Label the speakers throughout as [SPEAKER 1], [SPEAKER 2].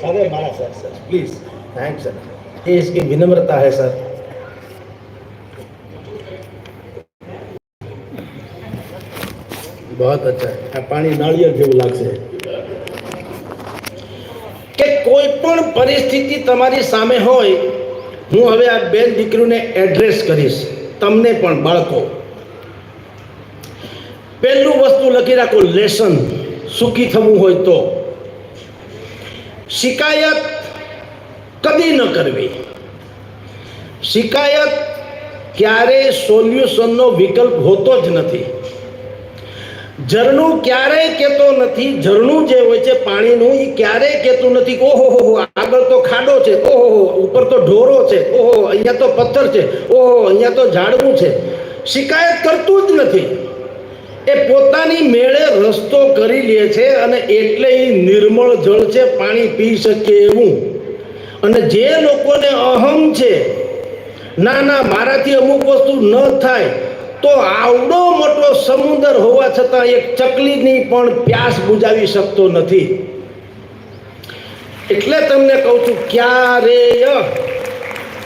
[SPEAKER 1] अरे मारा sir sir please thanks sir ये इसकी विनम्रता है सर बहुत अच्छा આ પાણી નાળિયેર જેવું લાગશે કે કોઈ પણ પરિસ્થિતિ તમારી સામે હોય હું હવે આ બેન દીકરીને એડ્રેસ કરીશ તમને પણ બાળકો પહેલું વસ્તુ લખી રાખો લેસન સુખી થવું હોય તો શિકાયત કદી ન કરવી. શિકાયત ક્યારેય સોલ્યુશનનો વિકલ્પ હોતો જ નથી. ઝરણું ક્યારેય કહેતો નથી, ઝરણું જે હોય છે પાણીનું એ ક્યારેય કહેતું નથી? ઓહો ઓહો હો, આગળ તો ખાડો છે. ઓહો, હો, ઉપર તો ઢોરો છે. ઓહો અહીંયા તો પથ્થર છે. ઓહો અહીંયા તો ઝાડવું છે. શિકાયત કરતું જ નથી. એ પોતાની મેળે રસ્તો કરી લે છે અને એટલે એ નિર્મળ જળ છે, પાણી પી શકે એવું. અને જે લોકોને અહમ છે ના ના મારાથી અમુક વસ્તુ ન થાય, તો આવડો મોટો સમુદ્ર હોવા છતાં એક ચકલીની પણ પ્યાસ બુજાવી શકતો નથી. એટલે તમને કહું છું, ક્યારેય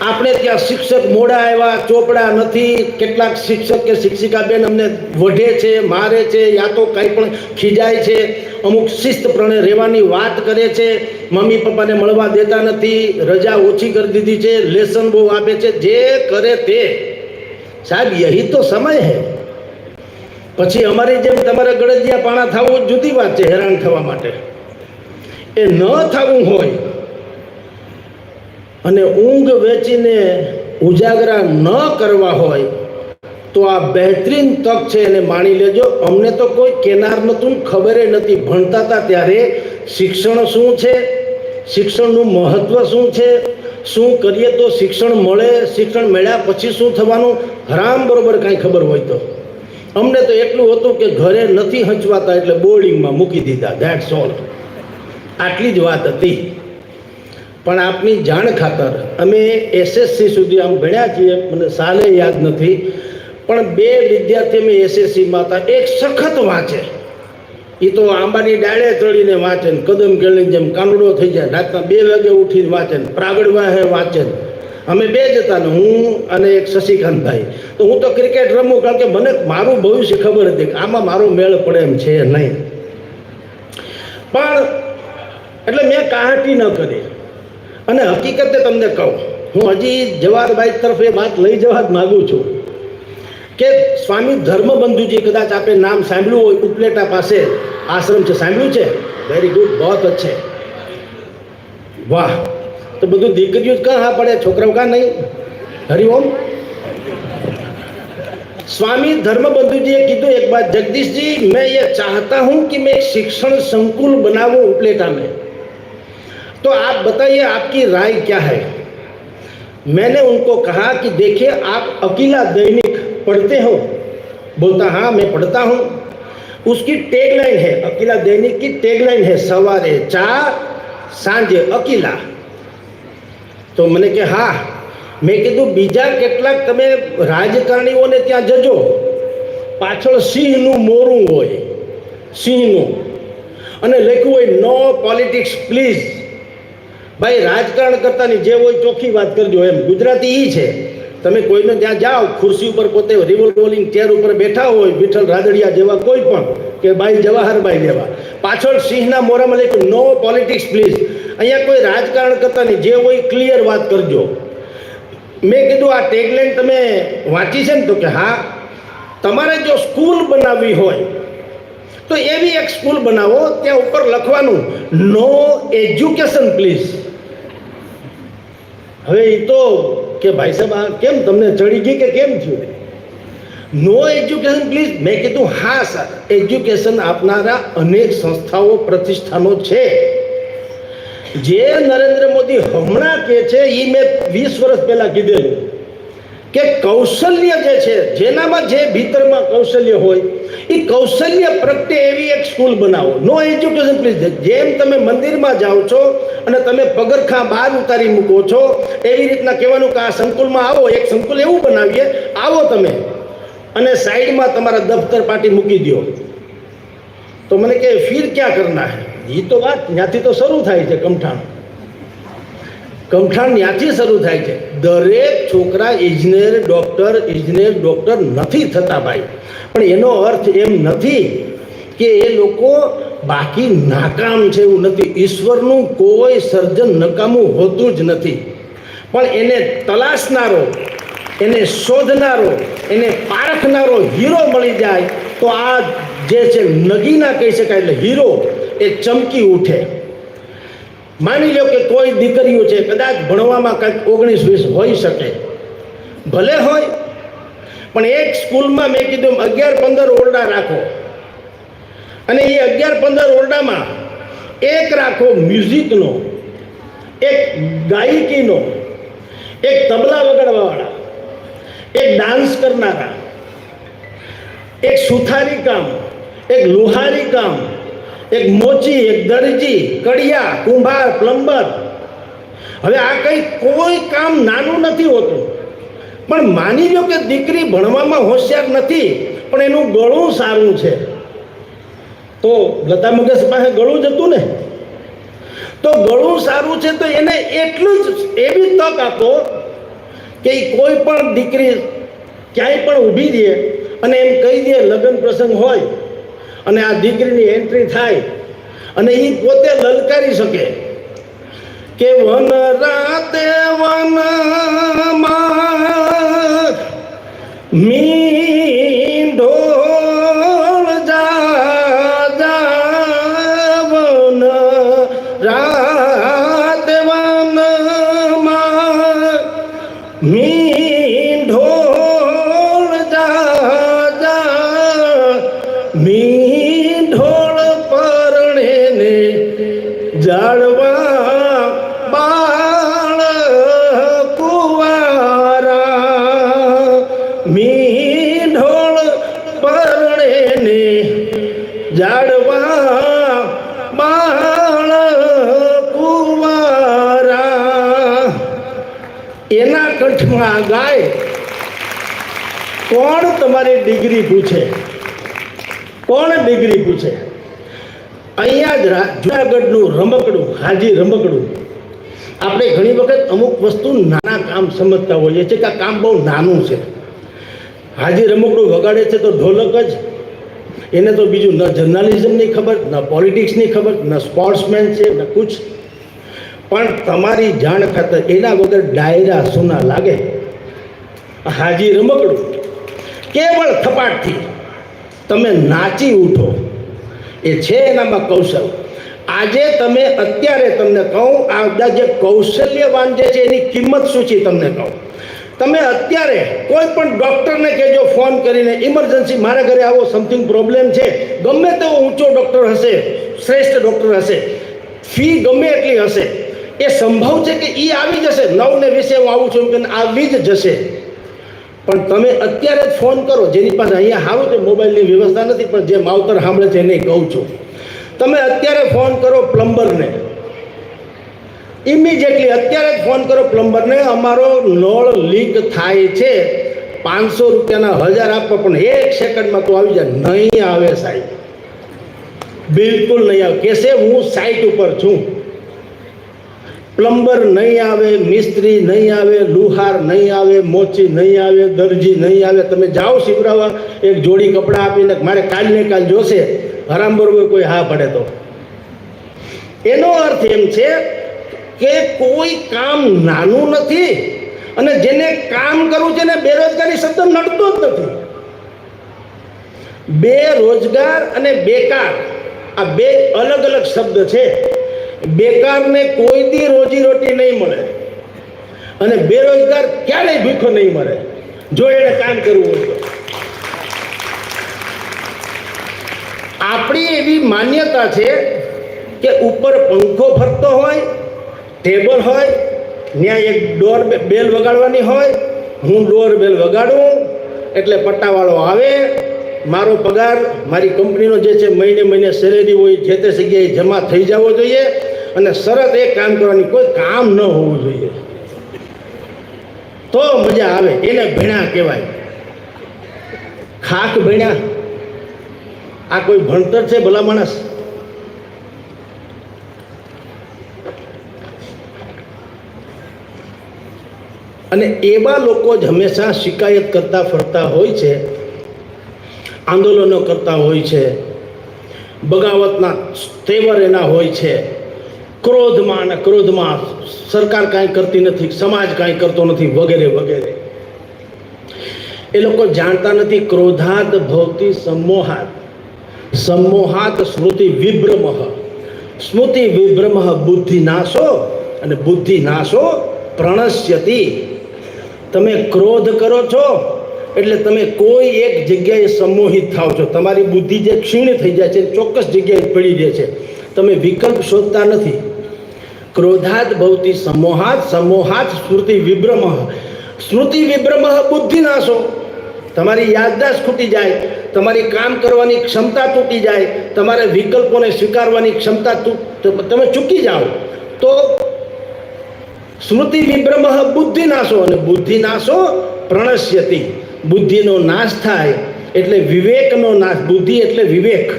[SPEAKER 1] આપણે ત્યાં શિક્ષક મોડા આવ્યા, ચોપડા નથી, કેટલાક શિક્ષક કે શિક્ષિકા બેન અમને વઢે છે, મારે છે, યા તો કાંઈ પણ ખીજાય છે. અમુક શિસ્તપ્રણે રહેવાની વાત કરે છે. મમ્મી પપ્પાને મળવા દેતા નથી, રજા ઓછી કરી દીધી છે, લેસન બહુ આપે છે, જે કરે તે. સાહેબ, યહી તો સમય હે. પછી અમારી જેમ તમારે ગળદિયા પાણા થવું જુદી વાત છે, હેરાન થવા માટે. એ ન થવું હોય અને ઊંઘ વેચીને ઉજાગરા ન કરવા હોય, તો આ બહેતરીન તક છે એને માણી લેજો. અમને તો કોઈ કેનાર નહોતું ખબર નથી. ભણતા હતા ત્યારે શિક્ષણ શું છે? શિક્ષણનું મહત્ત્વ શું છે? શું કરીએ તો શિક્ષણ મળે? શિક્ષણ મળ્યા પછી શું થવાનું? હરામ બરોબર કાંઈ ખબર હોય તો. અમને તો એટલું હતું કે ઘરે નથી હંચવાતા એટલે બોર્ડિંગમાં મૂકી દીધા. ધેટ્સ ઓલ આટલી જ વાત હતી. પણ આપની જાણ ખાતર અમે એસએસસી સુધી આમ ભણ્યા છીએ, મને સાલે યાદ નથી. પણ બે વિદ્યાર્થી અમે એસએસસીમાં હતા, એક સખત વાંચે. એ તો આંબાની ડાળે ચડીને વાંચે ને કદમ કેળની જેમ કાનુડો થઈ જાય, રાતના બે વાગે ઉઠીને વાંચે ને પ્રાગડમાં વાહે વાંચે અમે બે જ હતા ને, હું અને એક શશિકાંતભાઈ. તો હું તો ક્રિકેટ રમું, કારણ કે મને મારું ભવિષ્ય ખબર હતી કે આમાં મારો મેળ પડે એમ છે નહીં. પણ, એટલે મેં કાહટી ન કરી. અને હકીકતે તમને કહું, હું હજી જવાહરભાઈ તરફ એ વાત લઈ જવા જ માગું છું કે સ્વામી ધર્મબંધુજી કદાચ આપણે નામ સાંભળ્યું હોય, ઉપલેટા પાસે આશ્રમ છે, સાંભળ્યું છે? વેરી ગુડ બહોત છે. વાહ, તો બધું દીકરીઓ જ કાં હા પડે, છોકરાઓ કાં નહીં? હરિઓમ સ્વામી ધર્મબંધુજીએ કીધું એક બાર જગદીશજી, મેં એ ચાહતા હું કે મેં શિક્ષણ સંકુલ બનાવો ઉપલેટા મેં तो आप बताइए आपकी राय क्या है मैंने उनको कहा कि देखिए आप अकेला दैनिक पढ़ते हो बोलता हाँ मैं पढ़ता हूँ उसकी टैगलाइन है अकेला दैनिक की टैगलाइन है सवारे चा सांजे अकेला તો મને કે હા મેં કીધું બીજા કેટલાક તમે રાજકારણીઓને ત્યાં જજો પાછળ સિંહનું મોરું હોય સિંહનું અને લખ્યું હોય નો પોલિટિક્સ પ્લીઝ ભાઈ, રાજકારણ કરતાની જે હોય ચોખ્ખી વાત કરજો એમ. ગુજરાતી એ છે. તમે કોઈને ત્યાં જાઓ, ખુરશી ઉપર પોતે રિવોલ્વિંગ ચેર ઉપર બેઠા હોય, વિઠ્ઠલ રાદડિયા જેવા કોઈ પણ, કે ભાઈ જવાહરભાઈ જેવા. પાછળ સિંહના મોરામાં લખ્યું નો પોલિટિક્સ પ્લીઝ અહીંયા કોઈ રાજકારણ કરતા નહીં જે હોય ક્લિયર વાત કરજો. મેં કીધું, આ ટેગલાઇન તમે વાંચી છે ને તો કે હા, તમારે જો સ્કૂલ બનાવવી હોય તો એવી એક સ્કૂલ બનાવો, ત્યાં ઉપર લખવાનું નો એજ્યુકેશન પ્લીઝ હવે એ તો કે ભાઈ સાહેબ, આ કેમ તમને ચડી ગઈ કે કેમ થયું? નો એજ્યુકેશન પ્લીઝ મેં કીધું, હા સર એજ્યુકેશન આપનારા અનેક સંસ્થાઓ, પ્રતિષ્ઠાનો છે. જે નરેન્દ્ર મોદી હમણાં કહે છે એ મેં વીસ વર્ષ પહેલાં કીધેલું. કે કૌશલ્ય જે છે, જેનામાં જે ભીતરમાં કૌશલ્ય હોય, એ કૌશલ્ય પ્રત્યે એવી એક સ્કૂલ બનાવો. નો એજ્યુકેશન પ્લીઝ જેમ તમે મંદિરમાં જાઓ છો અને તમે પગરખા બહાર ઉતારી મૂકો છો, એવી રીતના કહેવાનું કે આ સંકુલમાં આવો, એક સંકુલ એવું બનાવીએ, આવો તમે. અને સાઈડમાં તમારા દફતર પાટી મૂકી દો તો મને કહે, ફીર ક્યાં કરના હે? એ તો વાત ત્યાંથી તો શરૂ થાય છે કમઠાણ કમઠાણ ત્યાંથી શરૂ થાય છે. દરેક છોકરા ઇજનેર ડૉક્ટર ઇજનેર ડૉક્ટર નથી થતા ભાઈ. પણ એનો અર્થ એમ નથી કે એ લોકો બાકી નાકામ છે એવું નથી. ઈશ્વરનું કોઈ સર્જન નકામું હોતું જ નથી. પણ એને તલાશનારો, એને શોધનારો, એને પારખનારો હીરો મળી જાય તો આ જે છે નગીના કહી શકાય એટલે હીરો એ ચમકી ઉઠે. માની લો કે કોઈ દીકરીઓ છે, કદાચ ભણવામાં કંઈક ઓગણીસ વીસ હોઈ શકે. ભલે હોય, પણ એક સ્કૂલમાં મેં કીધું અગિયાર પંદર ઓરડા રાખો. અને એ અગિયાર પંદર ઓરડામાં એક રાખો મ્યુઝિકનો, એક ગાયકીનો, એક તબલા વગાડવાવાળા, એક ડાન્સ કરનારા, એક સુથારી કામ, એક લુહારી કામ એક મોચી, એક દરજી, કડિયા, કુંભાર, પ્લમ્બર. હવે આ કંઈ કોઈ કામ નાનું નથી હોતું. પણ માની લો કે દીકરી ભણવામાં હોશિયાર નથી, પણ એનું ગળું સારું છે. તો લતા મંગેશકર પાસે ગળું જ હતું ને? તો ગળું સારું છે તો એને એટલું જ એવી તક આપો કે કોઈ પણ દીકરી ક્યાંય પણ ઊભી દે અને એમ કહી દે, લગ્ન પ્રસંગ હોય અને આ દીકરીની એન્ટ્રી થાય અને એ પોતે લલકારી શકે કે વન રાતે વનમાં જાળવા બાળ કુવારા મીંઢોળ પરણે ને જાળવા કુવારા એના કંઠમાં ગાય કોણ તમારી ડિગ્રી પૂછે? કોણ ડિગ્રી પૂછે? અહીંયા જ જુનાગઢનું રમકડું, હાજી રમકડું. આપણે ઘણી વખત અમુક વસ્તુ નાના કામ સમજતા હોઈએ છીએ કે આ કામ બહુ નાનું છે. હાજી રમકડું વગાડે છે તો ઢોલક જ. એને તો બીજું ન જર્નાલિઝમની ખબર, ન પોલિટિક્સની ખબર, ન સ્પોર્ટ્સમેન છે, ન કુછ. પણ તમારી જાણ ખાતર એના વગર ડાયરા સોના લાગે. હાજી રમકડું કેવળ થપાટથી તમે નાચી ઉઠો. એ છે એનામાં કૌશલ. આજે તમે અત્યારે તમને કહું, આ બધા જે કૌશલ્યવાન જે છે એની કિંમત શું છે તમને કહું. તમે અત્યારે કોઈ પણ ડૉક્ટરને કહેજો, ફોન કરીને ઇમરજન્સી મારા ઘરે આવો સમથિંગ પ્રોબ્લેમ છે. ગમે તેવો ઊંચો ડૉક્ટર હશે, શ્રેષ્ઠ ડૉક્ટર હશે, ફી ગમે એટલી હશે. એ સંભવ છે કે એ આવી જશે? નવ ને વીસે હું આવું છું કે આવી જ જશે. પણ તમે અત્યારે જ ફોન કરો, જેની પાસે અહીંયા હાવ તો મોબાઈલની વ્યવસ્થા નથી, પણ જે માવતર સાંભળે છે એને કહું છું. તમે અત્યારે ફોન કરો પ્લમ્બરને. ઇમિડિયેટલી અત્યારે જ ફોન કરો પ્લમ્બરને. અમારો નળ લીક થાય છે. પાંચસો રૂપિયાના હજાર આપવા પણ એક સેકન્ડમાં તો આવી જાય. નહીં આવે સાહેબ. બિલકુલ નહીં આવે. કહેશે હું સાઈટ ઉપર છું. પ્લમ્બર નહીં આવે, મિસ્ત્રી નહીં આવે, લુહાર નહીં આવે, મોચી નહીં આવે, દરજી નહીં આવે. તમે જાઓ શિવરાવા, એક જોડી કપડાં આપીને મારે કાલ ને કાલ જોશે. હરામબર કોઈ હા પડે તો. એનો અર્થ એમ છે કે કોઈ કામ નાનું નથી અને જેને કામ કરવું છે ને બેરોજગારી શબ્દ નડતો જ નથી. બેરોજગાર અને બેકાર આ બે અલગ અલગ શબ્દ છે. બેકારને કોઈ દી રોજી રોટી નહીં મળે. અને બેરોજગાર ક્યારેય ભૂખો નહીં મળે જો એને કામ કરવું હોય તો. આપણી એવી માન્યતા છે કે ઉપર પંખો ફરતો હોય, ટેબલ હોય ત્યાં એક ડોર બેલ વગાડવાની હોય, હું ડોર બેલ વગાડું, એટલે પટ્ટાવાળો આવે મારો પગાર મારી કંપનીનો જે છે, મહિને મહિને સેલેરી હોય, જે તે જગ્યાએ જમા થઈ જવો જોઈએ અને શરત એ કામ કરવાની, કોઈ કામ ન હોવું જોઈએ. તો મજા આવે, એને ભીણા કહેવાય. ખાક ભીણા. આ કોઈ ભણતર છે, ભલા માણસ? અને એવા લોકો જ હંમેશા શિકાયત કરતા ફરતા હોય છે આંદોલનો કરતા હોય છે. બગાવતના તેવર એના હોય છે. ક્રોધમાં અને ક્રોધમાં સરકાર કાંઈ કરતી નથી, સમાજ કાંઈ કરતો નથી, વગેરે વગેરે. એ લોકો જાણતા નથી ક્રોધાત ભવતી સમોહાત સમોહાત સ્મૃતિ વિભ્રમહ. સ્મૃતિ વિભ્રમહ બુદ્ધિ નાશો અને બુદ્ધિ નાશો પ્રણશ્યતી. તમે ક્રોધ કરો છો એટલે તમે કોઈ એક જગ્યાએ સમોહિત થાવ છો. તમારી બુદ્ધિ જે ક્ષીણ થઈ જાય છે, ચોક્કસ જગ્યાએ પડી જાય છે. તમે વિકલ્પ શોધતા નથી. ક્રોધાત ભવતી સમોહાત સમોહાત સ્મૃતિ વિભ્રમ. સ્મૃતિ વિભ્રમ બુદ્ધિ નાશો. તમારી યાદદાસ્ત ખૂટી જાય, તમારી કામ કરવાની ક્ષમતા તૂટી જાય, તમારે વિકલ્પોને સ્વીકારવાની ક્ષમતા તમે ચૂકી જાઓ. તો સ્મૃતિ વિભ્રમ બુદ્ધિ નાશો અને બુદ્ધિ નાશો પ્રણશ્યતિ. બુદ્ધિનો નાશ થાય એટલે વિવેકનો નાશ, બુદ્ધિ એટલે વિવેક,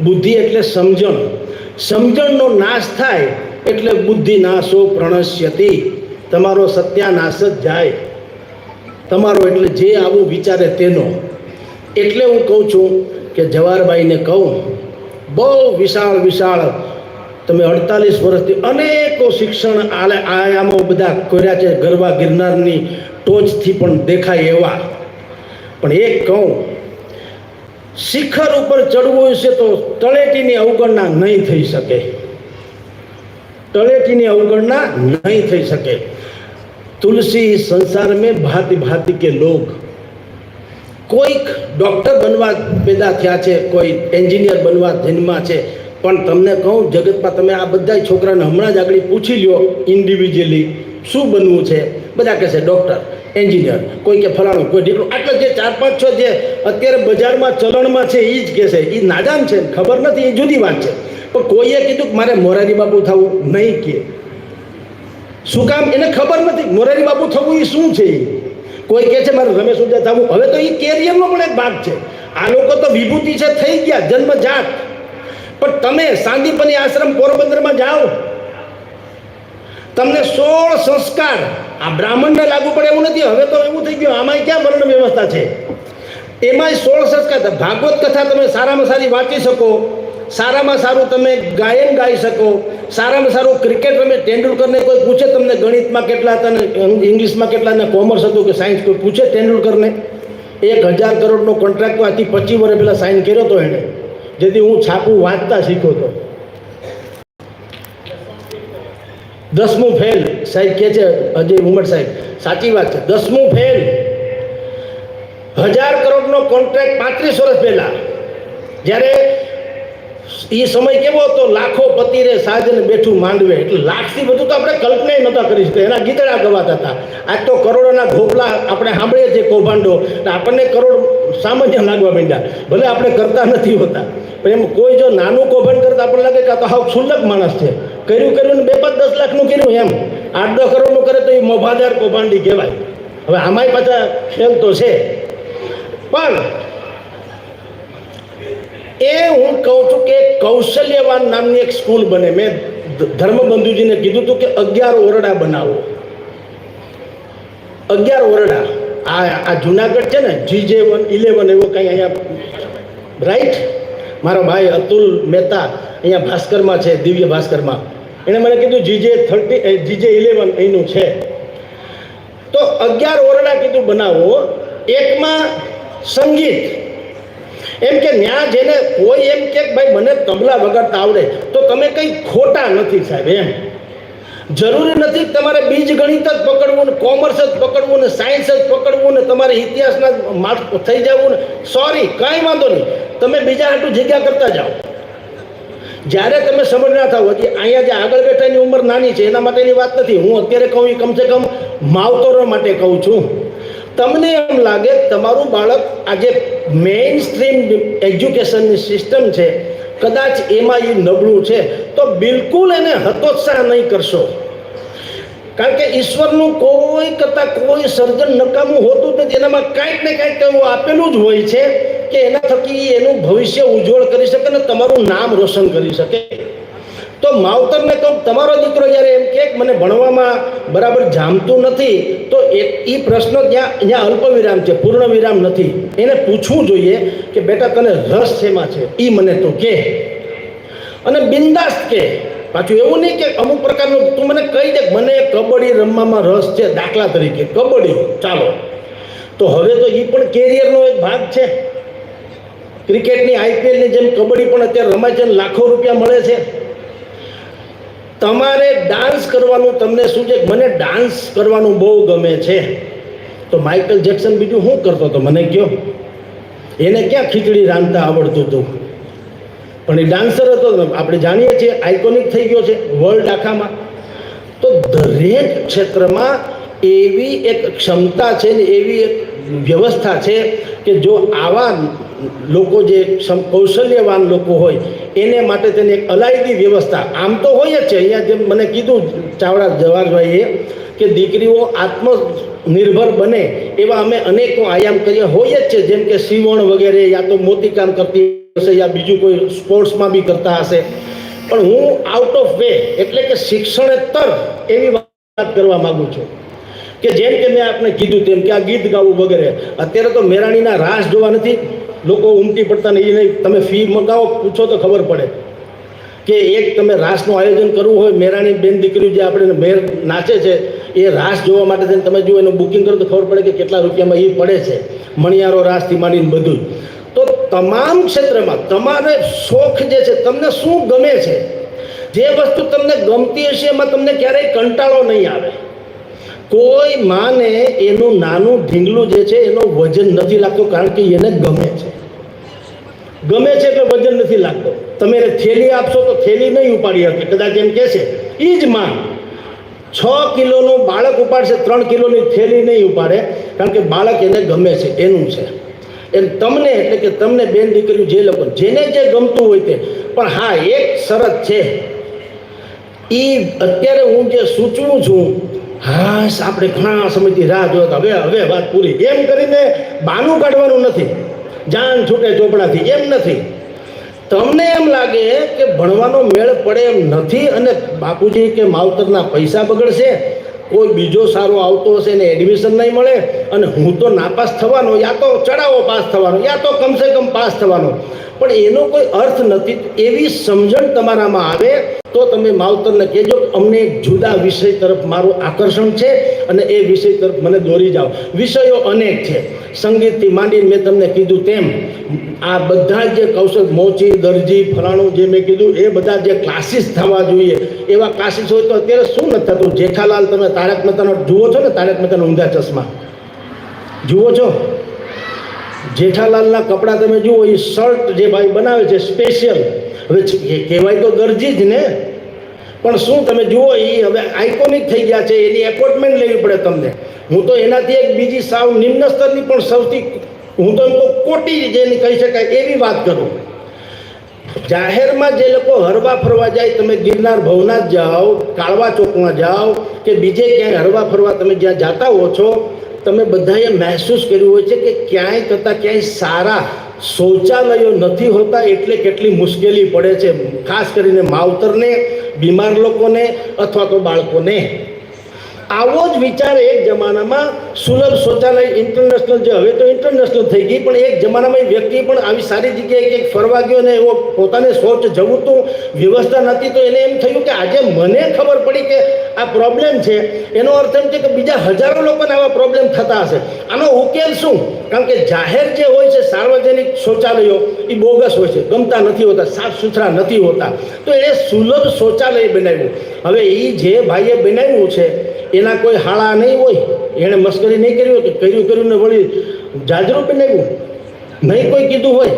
[SPEAKER 1] બુદ્ધિ એટલે સમજણ. સમજણનો નાશ થાય એટલે બુદ્ધિ નાશો પ્રણશ્યતિ. તમારો સત્યાનાશ જ જાય. તમારો એટલે જે આવું વિચારે તેનો. એટલે હું કહું છું કે જવાહરભાઈને કહું, બહુ વિશાળ વિશાળ, તમે અડતાલીસ વર્ષથી અનેકો શિક્ષણ આયામો બધા કર્યા છે ગરબા ગિરનારની ટોચથી પણ દેખાય એવા. પણ એ કહું, શિખર ઉપર ચડવું હશે તો તળેટીની અવગણના નહીં થઈ શકે. તળેટીની અવગણના નહીં થઈ શકે. તુલસી સંસાર મેં ભાતિ ભાતિ કે લોગ. કોઈક ડૉક્ટર બનવા પેદા થયા છે, કોઈ એન્જિનિયર બનવા જન્મા છે, પણ તમને કહું, જગતમાં તમે આ બધા છોકરાને હમણાં જ આગળ પૂછી લ્યો ઇન્ડિવિજ્યુઅલી શું બનવું છે. બધા કહેશે ડૉક્ટર એન્જિનિયર. કોઈ કે ફલાણું, કોઈ ડિપ્લો આટલા જે ચાર, પાંચ, છ જે અત્યારે બજારમાં ચલણમાં છે એ જ કહેશે એ નાદાન છે, ખબર નથી એ જુદી વાત છે. પણ કોઈએ કીધું કે મારે મોરારી બાપુ થવું નહીં કે. શું કામ? એને ખબર નથી. મોરારી બાપુ થવું એ શું છે? એ? કોઈ કહે છે મારે રમેશ ઉદય થવું. હવે તો એ કેરિયરનો પણ એક ભાગ છે. આ લોકો તો વિભૂતિ છે, થઈ ગયા, જન્મજાત. પણ તમે સાંદીપની આશ્રમ પોરબંદરમાં જાઓ. તમને સોળ સંસ્કાર આ બ્રાહ્મણને લાગુ પડે એવું નથી. હવે તો એવું થઈ ગયું, આમાંય ક્યાં વર્ણ વ્યવસ્થા છે? એમાંય સોળ સંસ્કાર. ભાગવત કથા તમે સારામાં સારી વાંચી શકો, સારામાં સારું તમે ગાયન ગાઈ શકો, સારામાં સારું ક્રિકેટ રમે, તેંડુલકરને કોઈ પૂછે તમને ગણિતમાં કેટલા હતા ને ઇંગ્લિશમાં કેટલા ને કોમર્સ હતું કે સાયન્સ, કોઈ પૂછે તેંડુલકરને? એક હજાર કરોડનો કોન્ટ્રાક્ટ આથી પચીસ વર્ષ પહેલાં સાઇન કર્યો હતો એણે જેથી હું છાપું વાંચતા શીખ્યો હતો દસમું ફેલ, સાહેબ કે છે અજય ઉમર સાહેબ, સાચી વાત છે, દસમું ફેલ. હજાર કરોડનો કોન્ટ્રાક્ટ પાંત્રીસ વર્ષ પહેલાં. જ્યારે એ સમય કેવો હતો, લાખો પતિ રે સાજન બેઠું માંડવે, એટલે લાખથી બધું તો આપણે કલ્પના નહોતા કરી શકતા એના ગીતડા ગવાતા હતા. આજ તો કરોડોના ઘોપલા આપણે સાંભળીએ છીએ કૌભાંડો. આપણને કરોડ સામાન્ય લાગવા માંડ્યા. ભલે આપણે કરતા નથી હોતા. પણ એમ કોઈ જો નાનું કૌભાંડ કરતા આપણને લાગે કે આ તો હાવ ક્ષુલ્લક માણસ છે. કર્યું કર્યું બે પાંચ દસ લાખનું કર્યું એમ. આઠ દસ કરોડનું કરે તો એ મોભાદાર કૌભાંડી કહેવાય. હવે આમાંય પાછા ખેલ તો છે. પણ એ હું કહું છું કે કૌશલ્યવાન નામની એક સ્કૂલ બને. મેં ધર્મબંધુજીને કીધું હતું કે અગિયાર ઓરડા બનાવો. અગિયાર ઓરડા. આ આ જુનાગઢ છે ને જી જે વન ઇલેવન એવો કંઈ અહીંયા રાઈટ મારો ભાઈ અતુલ મહેતા અહીંયા ભાસ્કરમાં છે, દિવ્ય ભાસ્કરમાં. એણે મને કીધું જી જે થર્ટી જી જે ઇલેવન અહીંનું છે. તો અગિયાર ઓરડા કીધું, બનાવો. એકમાં સંગીત. એમ કે, ન્યા જેને કોઈ એમ કે ભાઈ, મને તબલા વગાડતા આવડે. તો તમે કંઈ ખોટા નથી સાહેબ, એમ. જરૂરી નથી તમારે બીજ ગણિત જ પકડવું ને કોમર્સ જ પકડવું ને સાયન્સ જ પકડવું ને તમારે ઇતિહાસના માર્ક થઈ જવું ને. સોરી કાંઈ વાંધો નહીં. તમે બીજા આટલું જગ્યા કરતા જાઓ. જ્યારે તમે સમજના થાવ કે અહીંયા જે આગળ બેઠાની ઉંમર નાની છે, એના માટેની વાત નથી. હું અત્યારે કહું એ કમસે કમ માવતરો માટે કહું છું. તમને એમ લાગે તમારું બાળક આજે મેઇન સ્ટ્રીમ એજ્યુકેશનની સિસ્ટમ છે. કદાચ એમાં એ નબળું છે, તો બિલકુલ એને હતોત્સાહ નહીં કરશો. કારણ કે ઈશ્વરનું કોઈ કરતાં કોઈ સર્જન નકામું હોતું નથી. એનામાં કાંઈક ને કાંઈક એવું આપેલું જ હોય છે કે એના થકી એનું ભવિષ્ય ઉજ્જવળ કરી શકે ને તમારું નામ રોશન કરી શકે. તો માવતરને કહું, તમારો દીકરો જ્યારે એમ કે મને ભણવામાં બરાબર જામતું નથી, તો એ પ્રશ્ન ત્યાં જ્યાં અલ્પ વિરામ છે પૂર્ણ વિરામ નથી. એને પૂછવું જોઈએ કે, બેટા, તને રસ શેમાં છે? એ મને તો કહે. અને બિંદાસ કે પાછું એવું નહીં કે અમુક પ્રકારનું, તું મને કહી દે મને કબડ્ડી રમવામાં રસ છે, દાખલા તરીકે. કબડ્ડી, ચાલો. તો હવે તો એ પણ કેરિયરનો એક ભાગ છે. ક્રિકેટની આઈપીએલની જેમ કબડ્ડી પણ અત્યારે રમાય છે લાખો રૂપિયા મળે છે. તમારે ડાન્સ કરવાનું તમને શું છે? મને ડાન્સ કરવાનું બહુ ગમે છે. તો માઇકલ જેક્સન બીજું શું કરતો હતો? મને કયો. એને ક્યાં ખીચડી રાંધતા આવડતું હતું? પણ એ ડાન્સર હતો આપણે જાણીએ છીએ આઇકોનિક થઈ ગયો છે વર્લ્ડ આખામાં. તો દરેક ક્ષેત્રમાં એવી એક ક્ષમતા છે ને એવી એક વ્યવસ્થા છે કે જો આવા લોકો જે કૌશલ્યવાન લોકો હોય, એને માટે તેની એક અલાયદી વ્યવસ્થા. આમ તો હોય જ છે. અહીંયા જેમ મને કીધું ચાવડા જવાહરભાઈએ કે દીકરીઓ આત્મનિર્ભર બને એવા અમે અનેકો આયામ કરીએ હોય જ છે. જેમ કે સીવણ વગેરે યા તો મોતીકામ કરતી હશે યા બીજું કોઈ સ્પોર્ટ્સમાં બી કરતા હશે. પણ હું આઉટ ઓફ વે એટલે કે શિક્ષણેતર એવી વાત કરવા માગું છું કે જેમ કે મેં આપને કીધું તેમ કે આ ગીત ગાવું વગેરે. અત્યારે તો મેરાણીના રાસ જોવા નથી. લોકો ઉમટી પડતા નહીં નહીં. તમે ફી મગાવો, પૂછો તો ખબર પડે કે એક તમે રાસનું આયોજન કરવું હોય, મેરાણી બેન દીકરીઓ જે આપણે મેર નાચે છે, એ રાસ જોવા માટે થઈને તમે જુઓ એનું બુકિંગ કરો તો ખબર પડે કે કેટલા રૂપિયામાં એ પડે છે. મણિયારો રાસથી માંડીને બધું. તો તમામ ક્ષેત્રમાં તમારે શોખ જે છે, તમને શું ગમે છે? જે વસ્તુ તમને ગમતી હશે એમાં તમને ક્યારેય કંટાળો નહીં આવે. કોઈ માને એનું નાનું ઢીંગલું જે છે એનો વજન નથી લાગતો, કારણ કે એને ગમે છે. ગમે છે એટલે વજન નથી લાગતો. તમે એને થેલી આપશો તો થેલી નહીં ઉપાડી શકે. કદાચ એમ કહેશે એ જ માન. છ કિલોનું બાળક ઉપાડશે, ત્રણ કિલોની થેલી નહીં ઉપાડે, કારણ કે બાળક એને ગમે છે, એનું છે. એમ તમને, એટલે કે તમને બેન દીકરીઓ, જે લોકો, જેને જે ગમતું હોય તે, પણ હા, એક શરત છે. એ અત્યારે હું જે સૂચવું છું હાશ, આપણે ઘણા સમયથી રાહ જોતા હવે હવે વાત પૂરી. એમ કરીને બાનું કાઢવાનું નથી. જાન છૂટે ચોપડાથી. એમ નથી. તમને એમ લાગે કે ભણવાનો મેળ પડે એમ નથી અને બાપુજી કે માવતરના પૈસા બગડશે? કોઈ બીજો સારો આવતો હશે ને એડમિશન નહીં મળે અને હું તો નાપાસ થવાનો, યા તો ચડાવો પાસ થવાનો, યા તો કમસે કમ પાસ થવાનો. પણ એનો કોઈ અર્થ નથી. એવી સમજણ તમારામાં આવે તો તમે માવતરને કહેજો, અમને એક જુદા વિષય તરફ મારું આકર્ષણ છે અને એ વિષય તરફ મને દોરી જાઓ. વિષયો અનેક છે. સંગીતથી માંડીને મેં તમને કીધું તેમ આ બધા જે કૌશલ, મોચી, દરજી, ફલાણું જે મેં કીધું, એ બધા જે ક્લાસીસ થવા જોઈએ, એવા ક્લાસીસ હોય તો અત્યારે શું નથી થતું? જેઠાલાલ, તમે તારક મહેતાનો જુઓ છો ને તારક મહેતાનો ઊંધા ચશ્મા? જુઓ છો? જેઠાલાલના કપડાં તમે જુઓ, એ શર્ટ જે ભાઈ બનાવે છે સ્પેશિયલ હવે કહેવાય તો દરજી જ ને? પણ શું તમે જુઓ, એ હવે આઇકોનિક થઈ ગયા છે, એની એપોઇન્ટમેન્ટ લેવી પડે તમને. હું તો એનાથી એક બીજી સાવ નિમ્ન સ્તરની પણ સૌથી હું તો કોટી જેની કહી શકાય એવી વાત કરું. જાહેરમાં જે લોકો હરવા ફરવા જાય, તમે ગિરનાર ભવનાથ જાઓ, કાળવા ચોકમાં જાઓ કે બીજે ક્યાંય હરવા ફરવા તમે જ્યાં જાતા હો છો, તમે બધાએ મહેસૂસ કર્યું હોય છે કે ક્યાંય કરતાં ક્યાંય સારા શૌચાલયો નથી હોતા એટલે કેટલી મુશ્કેલી પડે છે, ખાસ કરીને માવતરને, બીમાર લોકોને અથવા તો બાળકોને. આવો જ વિચાર એક જમાનામાં સુલભ શૌચાલય ઇન્ટરનેશનલ જે હવે તો ઇન્ટરનેશનલ થઈ ગઈ, પણ એક જમાનામાં એ વ્યક્તિ પણ આવી સારી જગ્યાએ કંઈક ફરવા ગયો ને એવો પોતાને શૌચ જવું તો વ્યવસ્થા નથી તો એને એમ થયું કે આજે મને ખબર પડી કે આ પ્રોબ્લેમ છે. એનો અર્થ એમ છે કે બીજા હજારો લોકોને આવા પ્રોબ્લેમ થતા હશે. આનો ઉકેલ શું? કારણ કે જાહેર જે હોય છે સાર્વજનિક શૌચાલયો, એ બોગસ હોય છે, ગમતા નથી હોતા સાફ સુથરા નથી હોતા. તો એ સુલભ શૌચાલય બનાવ્યું. હવે એ જે ભાઈએ બનાવ્યું છે એના કોઈ હાળા નહીં હોય, એણે મસ્કરી નહીં કરી હોય તો કર્યું કર્યું ને વળી જાજરૂ બનાવ્યું નહીં કોઈ કીધું હોય.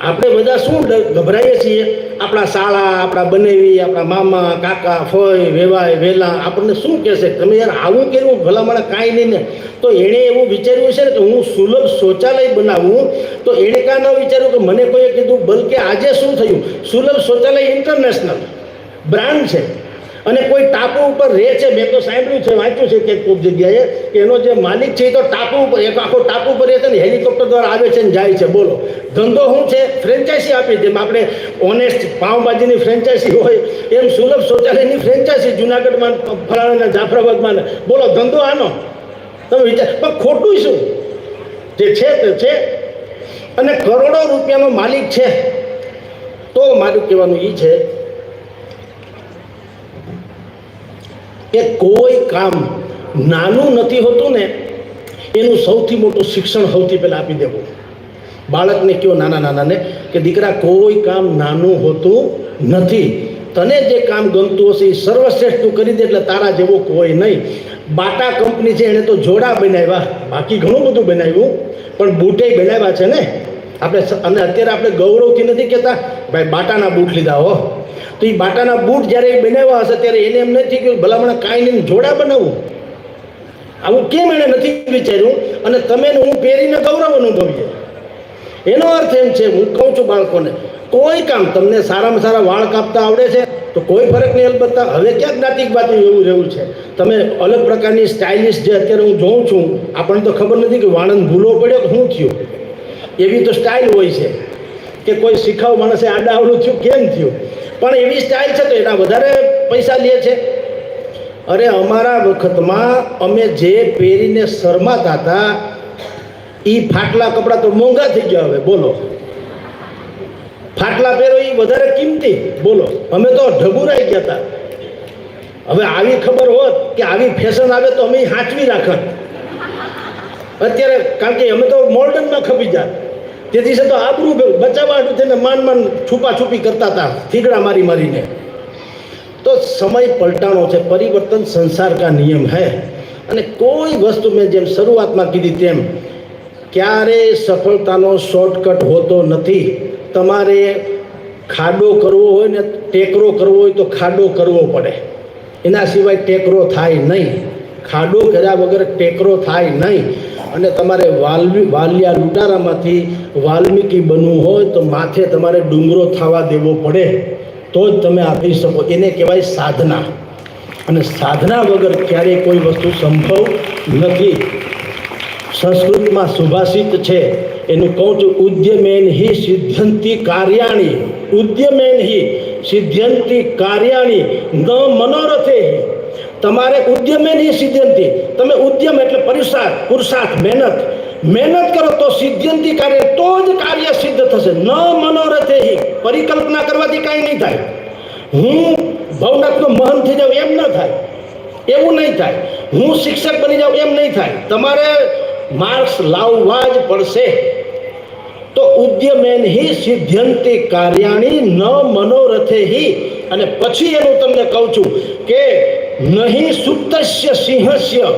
[SPEAKER 1] આપણે બધા શું ગભરાઈએ છીએ? આપણા શાળા આપણા બનેવી, આપણા મામા, કાકા ફોય વેવાય, વેલા, આપણને શું કહેશે? તમે યાર આવું કર્યું ભલા મને કાંઈ નહીં ને. તો એણે એવું વિચાર્યું છે ને કે હું સુલભ શૌચાલય બનાવું, તો એણે કાં ન વિચાર્યું કે મને કોઈએ કીધું, બલકે આજે શું થયું? સુલભ શૌચાલય ઇન્ટરનેશનલ બ્રાન્ડ છે. અને કોઈ ટાપુ ઉપર રહે છે, મેં તો સાંભળ્યું છે, વાંચ્યું છે કે ખૂબ જગ્યાએ કે એનો જે માલિક છે એ તો ટાપુ ઉપર, એક આખો ટાપુ ઉપર રહે ને, હેલિકોપ્ટર દ્વારા આવે છે ને જાય છે, બોલો. ધંધો શું છે? ફ્રેન્ચાઇઝી આપી જેમ આપણે ઓનેસ્ટ પાઉંભાજીની ફ્રેન્ચાઇઝી હોય, એમ સુલભ શૌચાલયની ફ્રેન્ચાઇઝી, જુનાગઢમાં ફલાણા જાફરાબાદમાં બોલો, ધંધો આનો? તમે વિચાર, પણ ખોટું શું? જે છે તે છે. અને કરોડો રૂપિયાનો માલિક છે. તો મારું કહેવાનું એ છે કે કોઈ કામ નાનું નથી હોતું ને, એનું સૌથી મોટું શિક્ષણ સૌથી પહેલાં આપી દેવું. બાળકને કયો નાના નાનાને કે દીકરા, કોઈ કામ નાનું હોતું નથી. તને જે કામ ગમતું હશે એ સર્વશ્રેષ્ઠ તું કરી દે એટલે તારા જેવો કોઈ નહીં. બાટા કંપની છે એણે તો જોડા બનાવ્યા. બાકી ઘણું બધું બનાવ્યું. પણ બૂટે બનાવ્યા છે ને. આપણે અને અત્યારે આપણે ગૌરવથી નથી કહેતા, ભાઈ, બાટાના બૂટ લીધા હો. તો એ બાટાના બૂટ જ્યારે એ બનાવ્યા હશે ત્યારે એને એમ નથી કે ભલામણ કાંઈ નહીં, જોડા બનાવવું આવું કેમ એણે નથી વિચાર્યું? અને તમે હું પહેરીને ગૌરવ અનુભવીએ. એનો અર્થ એમ છે, હું કહું છું બાળકોને, કોઈ કામ તમને સારામાં સારા વાળ કાપતા આવડે છે, તો કોઈ ફરક નહીં, અલબત્ત હવે ક્યાં જ્ઞાતિકવાદી એવું રહેવું છે? તમે અલગ પ્રકારની સ્ટાઇલિશ જે અત્યારે હું જોઉં છું, આપણને તો ખબર નથી કે વાણંદ ભૂલો પડ્યો શું થયું. એવી તો સ્ટાઇલ હોય છે. કે કોઈ શીખાવ માણસે આડાવડું થયું, કેમ થયું? પણ એવી સ્ટાઇલ છે તો એના વધારે પૈસા લે છે. અરે અમારા વખતમાં અમે જે પહેરીને શરમાતા હતા એ ફાટલા કપડાં તો મોંઘા થઈ ગયા હવે, બોલો. ફાટલા પહેરો એ વધારે કિંમતી, બોલો. અમે તો ઢબુરાઈ ગયા હતા. હવે આવી ખબર હોત કે આવી ફેશન આવે તો અમે હાચવી રાખત. અત્યારે કારણ કે અમે તો મોર્ડનમાં ખપી જાત. તેથી છે તો આબરૂ બચાવવા થઈને માન માન છુપા છુપી કરતા હતા થીગડા મારી મારીને. તો સમય પલટાનો છે, પરિવર્તન સંસાર કા નિયમ હૈ. અને કોઈ વસ્તુ મેં જેમ શરૂઆતમાં કીધી તેમ ક્યારેય સફળતાનો શોર્ટકટ હોતો નથી. તમારે ખાડો કરવો હોય ને ટેકરો કરવો હોય તો ખાડો કરવો પડે. એના સિવાય ટેકરો થાય નહીં. ખાડો કર્યા વગર ટેકરો થાય નહીં. અને તમારે વાલ્મી વાલિયા લૂંટારામાંથી વાલ્મીકી બનવું હોય તો માથે તમારે ડુંગરો થવા દેવો પડે. તો જ તમે આપી શકો. એને કહેવાય સાધના. અને સાધના વગર ક્યારેય કોઈ વસ્તુ સંભવ નથી. સંસ્કૃતમાં સુભાષિત છે, એનું કહું છું, ઉદ્યમેન હિ સિદ્ધંતિ કાર્યાણી. ઉદ્યમેન હિ સિદ્ધંતિ કાર્યાણી. ન મનોરથે. તમારે ઉદ્યમેન હિ સિદ્ધંતિ તમે ઉદ્યમ એટલે પરિસાર પુરુષાર્થ મહેનત. મહેનત કરો તો સિદ્ધંતિ કાર્ય, તો જ કાર્ય સિદ્ધ થશે. ન મનોરથે પરિકલ્પના કરવાથી કાંઈ નહીં થાય. હું ભવનાથનો મહંત થઈ જાઉં એમ ન થાય. એવું નહીં થાય. હું શિક્ષક બની જાઉં એમ નહીં થાય. તમારે માર્ક્સ લાવવા જ પડશે. તો ઉદ્યમેન હિ સિદ્ધ્યંતિ કાર્યાણી ન મનોરથે અને પછી એનું તમને કહું છું કે નહીં સુપ્તસ્ય સિંહસ્ય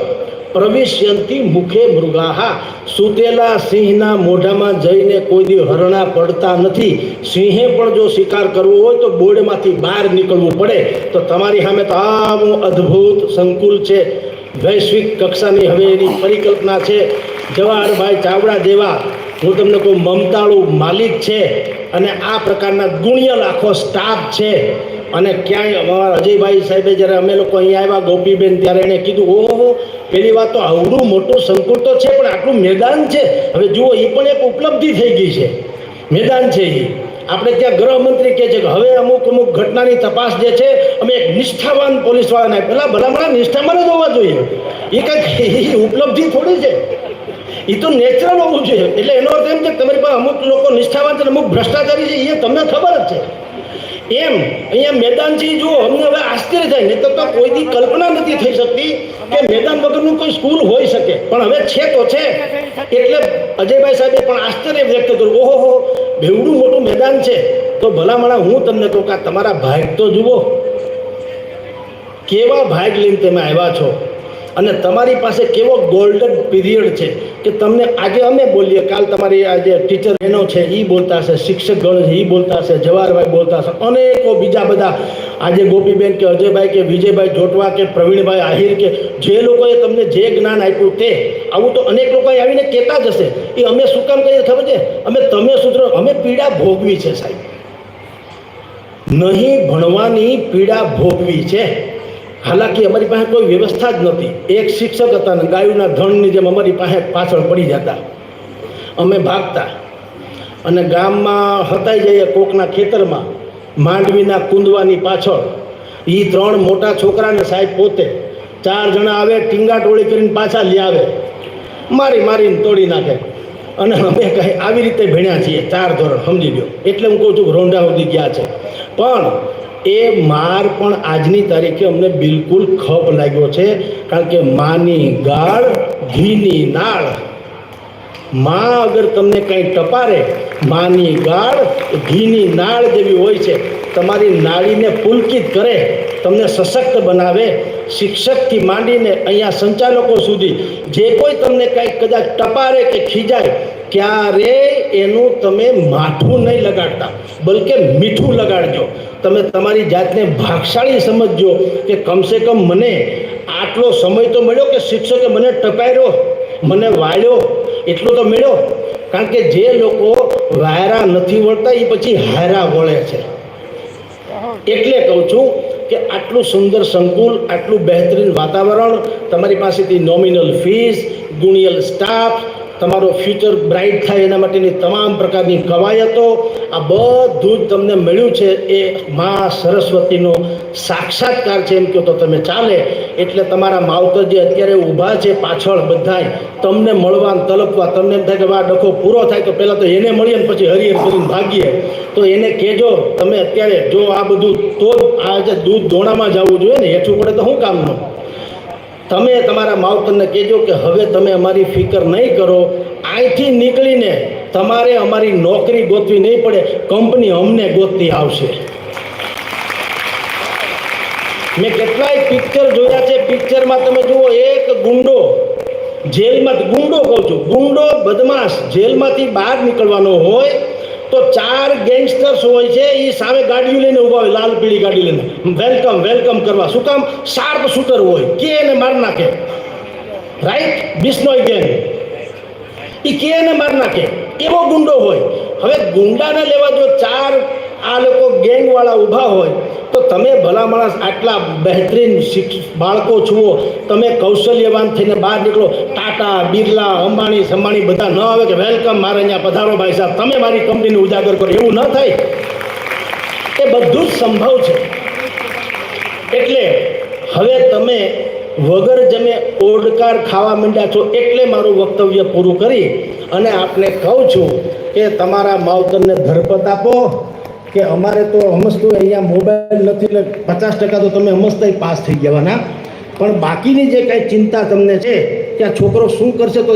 [SPEAKER 1] પ્રવિશ્યંતિ મુખે મૃગાહા સૂતેલા સિંહના મોઢામાં જઈને કોઈ દી હરણા પડતા નથી। સિંહે પણ જો શિકાર કરવો હોય તો બોર્ડમાંથી બહાર નીકળવું પડે। તો તમારી સામે તો આવું અદ્ભુત સંકુલ છે। વૈશ્વિક કક્ષાની હવે એની પરિકલ્પના છે। જવાહરભાઈ ચાવડા જેવા હું તમને કહું, મમતાળુ માલિક છે અને આ પ્રકારના ગુણિયલ આખો સ્ટાફ છે। અને ક્યાંય અમારા અજયભાઈ સાહેબે જ્યારે અમે લોકો અહીંયા આવ્યા, ગોપીબેન ત્યારે એણે કીધું, ઓહો, પેલી વાત તો આવડું મોટું સંકુલ તો છે, પણ આટલું મેદાન છે. હવે જુઓ એ પણ એક ઉપલબ્ધિ થઈ ગઈ છે. મેદાન છે એ આપણે ત્યાં ગૃહમંત્રી કહે છે કે, હવે અમુક અમુક ઘટનાની તપાસ જે છે, અમે એક નિષ્ઠાવાન પોલીસવાળાને પહેલાં ભલામણા નિષ્ઠામાં જ હોવા જોઈએ. એ કંઈક ઉપલબ્ધિ થોડી છે. એ તો નેચરલ હોવું જોઈએ. એટલે એનો અર્થ એમ કે તમારી પાસે અમુક લોકો નિષ્ઠાવાન છે અમુક ભ્રષ્ટાચારી છે એ તમને ખબર જ છે. એમ, અહીંયા મેદાન છે જુઓ, અમને હવે આશ્ચર્ય થાય, નહીં તો કોઈની કોઈ કલ્પના નથી થઈ શકતી કે મેદાન વગરનું કોઈ સ્કૂલ હોઈ શકે. પણ હવે છે તો છે. એટલે અજયભાઈ સાહેબે પણ આશ્ચર્ય વ્યક્ત કર્યું. ઓહો બેવડું મોટું મેદાન છે. તો ભલામણા, હું તમને કહું કે તમારા ભાગ તો જુઓ. કેવા ભાગ લઈને તમે આવ્યા છો? અને તમારી પાસે કેવો ગોલ્ડન પીરિયડ છે કે તમને આજે અમે બોલીએ, કાલ તમારી આ જે ટીચર બહેનો છે એ બોલતા હશે શિક્ષકગણ છે એ બોલતા હશે, જવાહરભાઈ બોલતા હશે, અનેકો બીજા બધા. આજે ગોપીબેન કે અજયભાઈ કે વિજયભાઈ જોટવા કે પ્રવીણભાઈ આહિર કે જે લોકોએ તમને જે જ્ઞાન આપ્યું તે, આવું તો અનેક લોકો આવીને કહેતા જ હશે. એ અમે શું કામ કરીએ ખબર છે? અમે તમે સુધરો અમે પીડા ભોગવી છે સાહેબ. નહીં ભણવાની પીડા ભોગવી છે. હાલાકી અમારી પાસે કોઈ વ્યવસ્થા જ નહોતી. એક શિક્ષક હતા ને ગાયુના ધણની જેમ અમારી પાસે પાછળ પડી જતા. અમે ભાગતા. અને ગામમાં હતાઈ જઈએ કોકના ખેતરમાં, માંડવીના કુંદવાની પાછળ. એ ત્રણ મોટા છોકરાને સાહેબ પોતે ચાર જણા આવે, ટીંગા ટોળી કરીને પાછા લઈ આવે. મારી મારીને તોડી નાખે. અને અમે કહે આવી રીતે ભણ્યા છીએ, ચાર ધોરણ, સમજી ગયો એટલે હું કહું છું રોંઢા સુધી ગયા છે. પણ એ માર પણ આજની તારીખે અમને બિલકુલ ખપ લાગ્યો છે, કારણ કે માની ગાળ, ઘીની નાળ. માં અગર તમને કંઈ ટપારે, માની ગાળ, ઘીની નાળ જેવી હોય છે, તમારી નાળીને પુલકિત કરે, તમને સશક્ત બનાવે, શિક્ષકથી માંડીને અહીંયા સંચાલકો સુધી, જે કોઈ તમને કંઈક કદાચ ટપારે કે ખીજાય ત્યારે એનું તમે માઠું નહીં લગાડતા, બલકે મીઠું લગાડજો. તમે તમારી જાતને ભાગશાળી સમજજો કે કમસે કમ મને આટલો સમય તો મળ્યો કે શિક્ષકે મને ટપાર્યો, મને વાળ્યો, એટલો તો મળ્યો. કારણ કે જે લોકો વાયરા નથી વળતા એ પછી હાયરા વળે છે. એટલે કહું છું કે આટલું સુંદર સંકુલ, આટલું બહેતરીન વાતાવરણ, તમારી પાસેથી નોમિનલ ફીસ ગુણિયલ સ્ટાફ તમારો ફ્યુચર બ્રાઇટ થાય એના માટેની તમામ પ્રકારની કવાયતો આ બધું જ તમને મળ્યું છે એ મા સરસ્વતીનો સાક્ષાત્કાર છે એમ કહો તો તમે ચાલે. એટલે તમારા માવતર જે અત્યારે ઊભા છે પાછળ બધાય. તમને મળવા તલપવા, તમને એમ થાય કે વા ડખો પૂરો થાય તો પહેલાં તો એને મળીએ ને પછી હરિહર કરીને ભાગીએ. તો એને કહેજો, તમે અત્યારે જો આ બધું તો આ જે દૂધ દોણામાં જવું જોઈએ ને, હેઠું પડે તો શું કામનું? તમે તમારા માવતરને કહેજો કે હવે તમે અમારી ફિકર નહીં કરો. અહીંથી નીકળીને તમારે અમારી નોકરી ગોતવી નહીં પડે. કંપની અમને ગોતતી આવશે. મેં કેટલાય પિક્ચર જોયા છે. પિક્ચરમાં તમે જુઓ, એક ગુંડો જેલમાં, ગુંડો કહું છું, ગુંડો બદમાશ જેલમાંથી બહાર નીકળવાનો હોય તો ચાર ગેંગસ્ટર્સ હોય છે એ સામે ગાડીઓ લઈને ઊભા હોય, લાલ પીળી ગાડી લઈને. વેલકમ વેલકમ કરવા. શું કામ? શાર્પ શૂટર હોય. કે એને માર નાખે? Right બિસ્નોય gang. એ કે એને માર નાખે? એવો ગુંડો હોય. હવે ગુંડાને લેવા જો ચાર આ લોકો ગેંગવાળા ઊભા હોય, તો તમે ભલા માણસ આટલા બહેતરીન બાળકો છુઓ તમે કૌશલ્યવાન થઈને બહાર નીકળો, ટાટા, બિરલા, અંબાણી, સંબાણી બધા ન આવે કે વેલકમ, મારે અહીંયા પધારો ભાઈ સાહેબ, તમે મારી કંપનીને ઉજાગર કરો, એવું ન થાય. એ બધું જ સંભવ છે. એટલે હવે તમે વગર જમે ઓડકાર ખાવા માંડ્યા છો એટલે મારું વક્તવ્ય પૂરું કરી અને આપને કહું છું કે તમારા માવતરને ધરપત આપો. કે અમારે તો હમસતું અહીંયા મોબાઈલ નથી, એટલે પચાસ ટકા તો તમે હમસતા પાસ થઈ જવાના. પણ બાકીની જે કાંઈ ચિંતા તમને છે, કે આ છોકરો શું કરશે તો